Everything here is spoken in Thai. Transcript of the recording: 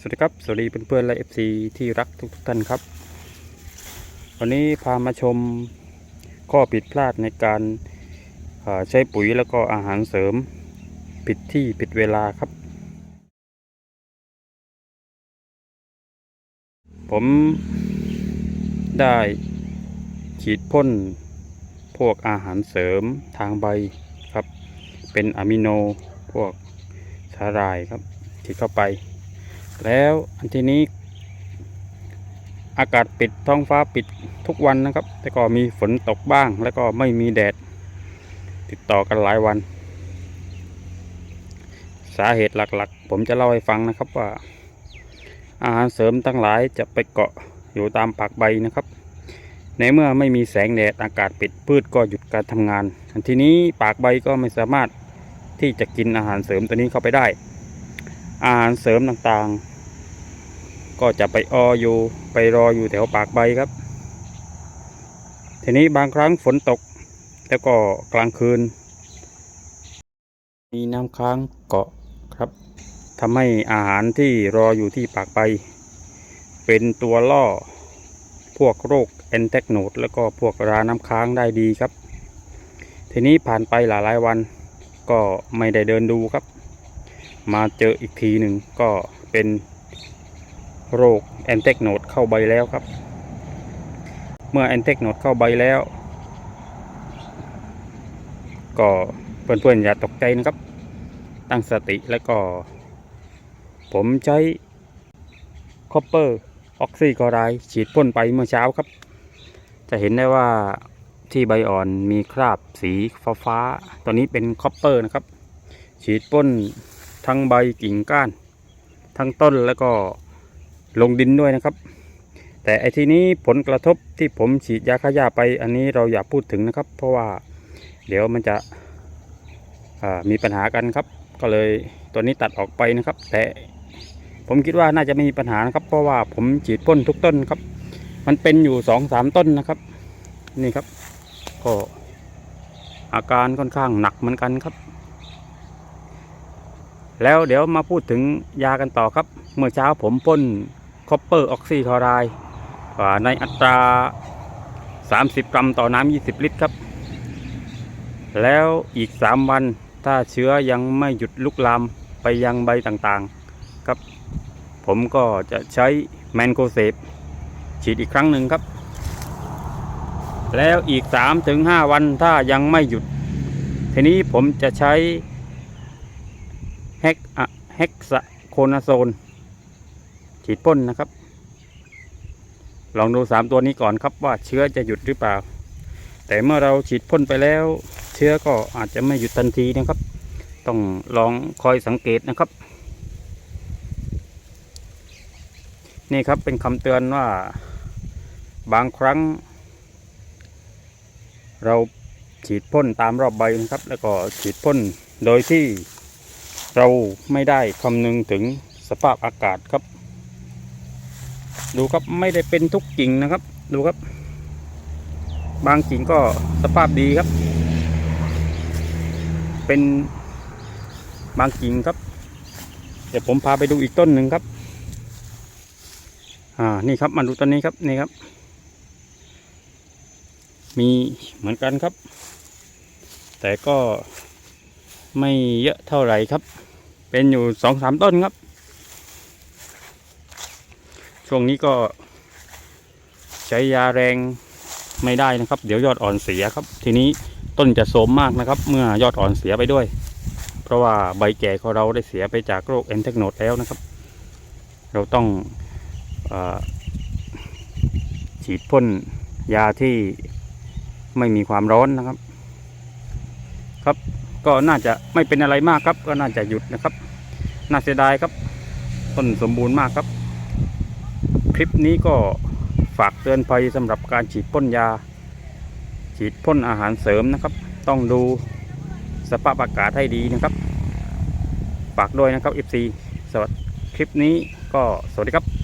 สวัสดีครับ สวัสดีเพื่อนๆและ FC ที่รักทุกท่านครับ วันนี้พามาชมข้อผิดพลาดในการใช้ปุ๋ยแล้วก็อาหารเสริม ผิดที่ผิดเวลาครับ ผมได้ฉีดพ่นพวกอาหารเสริมทางใบครับ เป็นอะมิโนพวกสาหร่ายครับฉีดเข้าไป แล้วอันทีนี้ อากาศปิดท้องฟ้าปิดทุกวันนะครับ แต่ก็มีฝนตกบ้าง แล้วก็ไม่มีแดด ติดต่อกันหลายวัน สาเหตุหลักๆ ผมจะเล่าให้ฟังนะครับว่า อาหารเสริมทั้งหลายจะไปเกาะอยู่ตามปากใบนะครับในเมื่อไม่มีแสงแดดอากาศปิดพืชก็หยุดการทำงานอันทีนี้ปากใบก็ไม่สามารถที่จะกินอาหารเสริมตัวนี้เข้าไปได้ อาหารเสริมต่างๆ ก็จะไปอออยู่ไปรออยู่แถวปากใบครับ ทีนี้บางครั้งฝนตก แล้วก็กลางคืน มีน้ำค้างเกาะครับทำให้อาหารที่รออยู่ที่ปากใบเป็นตัวล่อพวกโรคแอนแทกโนดแล้วก็พวกราน้ำค้างได้ดีครับ ทีนี้ผ่านไปหลายๆวันก็ไม่ได้เดินดูครับ มาเจออีกทีหนึ่งก็เป็นโรคแอนเทกโนดเข้าใบแล้วครับ เมื่อแอนเทกโนดเข้าใบแล้ว ก็เพื่อนๆอย่าตกใจนะครับ ตั้งสติแล้วก็ ผมใช้คอปเปอร์ออกซิคลอไรฉีดพ่นไปเมื่อเช้าครับ จะเห็นได้ว่าที่ใบอ่อนมีคราบสีฟ้าๆตัวนี้เป็นคอปเปอร์นะครับ ฉีดพ่น ทั้งใบกิ่งก้าน ทั้งต้นแล้วก็ลงดินด้วยนะครับ แต่ไอทีนี้ผลกระทบที่ผมฉีดยาฆ่าหญ้าไปอันนี้เราอย่าพูดถึงนะครับ เพราะว่าเดี๋ยวมันจะมีปัญหากันครับ ก็เลยตัวนี้ตัดออกไปนะครับ แต่ผมคิดว่าน่าจะไม่มีปัญหานะครับ เพราะว่าผมฉีดพ่นทุกต้นครับ มันเป็นอยู่สองสามต้นนะครับ นี่ครับ ก็อาการค่อนข้างหนักเหมือนกันครับ แล้วเดี๋ยวมาพูดถึงยากันต่อครับ เมื่อเช้าผมพ่นคอปเปอร์ออกซิคลอไรด์ในอัตรา 30 กรัมต่อน้ำ20 ลิตรครับ แล้วอีก 3 วันถ้าเชื้อยังไม่หยุดลุกลามไปยังใบต่างๆครับ ผมก็จะใช้แมนโกเซฟฉีดอีกครั้งหนึ่งครับ แล้วอีก 3-5 วันถ้ายังไม่หยุด ทีนี้ผมจะใช้ เฮกอะเฮกซาโคนาโซน ฉีดพ่นนะครับ ลองดูสามตัวนี้ก่อนครับว่าเชื้อจะหยุดหรือเปล่า แต่เมื่อเราฉีดพ่นไปแล้ว เชื้อก็อาจจะไม่หยุดทันทีนะครับ ต้องลองคอยสังเกตนะครับ นี่ครับเป็นคำเตือนว่าบางครั้ง เราฉีดพ่นตามรอบใบนะครับ แล้วก็ฉีดพ่นโดยที่ เราไม่ได้คำนึงถึงสภาพอากาศครับ ดูครับไม่ได้เป็นทุกกิ่งนะครับ ดูครับ บางกิ่งก็สภาพดีครับ เป็นบางกิ่งครับ เดี๋ยวผมพาไปดูอีกต้นหนึ่งครับ อ่านี่ครับมาดูต้นนี้ครับนี่ครับ มีเหมือนกันครับ แต่ก็ไม่เยอะเท่าไหร่ครับ เป็นอยู่สองสามต้นครับ ช่วงนี้ก็ ใช้ยาแรงไม่ได้นะครับ เดี๋ยวยอดอ่อนเสียครับ ทีนี้ต้นจะโสมมากนะครับ เมื่อยอดอ่อนเสียไปด้วย เพราะว่าใบแก่ของเราได้เสียไปจากโรคแอนเทกโนดแล้วนะครับ เราต้องอฉีดพ่นยาที่ไม่มีความร้อนนะครับ ครับก็น่าจะไม่เป็นอะไรมากครับ ก็น่าจะหยุดนะครับ น่าเสียดายครับ ต้นสมบูรณ์มากครับ คลิปนี้ก็ฝากเตือนภัยสำหรับการฉีดพ่นยา ฉีดพ่นอาหารเสริมนะครับ ต้องดูสภาพอากาศให้ดีนะครับ ฝากด้วยนะครับ FC สวัสดีคลิปนี้ก็สวัสดีครับ